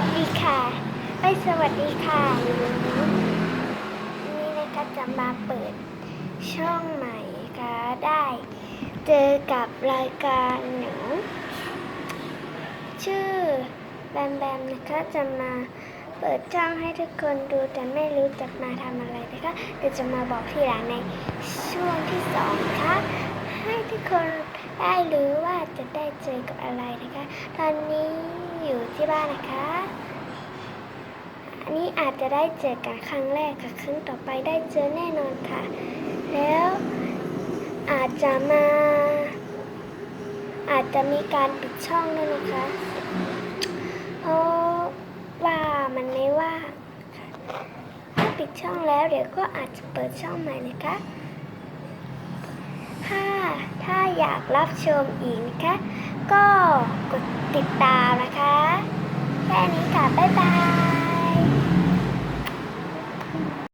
วัสดีค่ะไอ้ยสวัสดีค่ะนี่นะคะจะมาเปิดช่องใหม่ค่ะได้ เจอกับรายการหนูชื่อแบมแบมนะคะจะมาเปิดช่องให้ทุกคนดูแต่ไม่รู้จะมาทำอะไรนะคะเดี๋ยวจะมาบอกทีหลังในช่วงที่สองนะคะให้ทุกคนได้รู้ว่าจะได้เจอกับอะไรนะคะ ตอนนี้ อยู่ที่บ้านนะคะ อันนี้อาจจะได้เจอกันครั้งแรกค่ะครั้งต่อไปได้เจอแน่นอนค่ะ แล้วอาจจะมา อาจจะมีการปิดช่องด้วยนะคะ เพราะว่ามันไม่ว่างถ้าปิดช่องแล้วเดี๋ยวก็อาจจะเปิดช่องใหม่นะคะถ้าถ้าอยากรับชมอีกนะคะ ก็กดติดตามนะคะ นี้ค่ะ บ๊ายบาย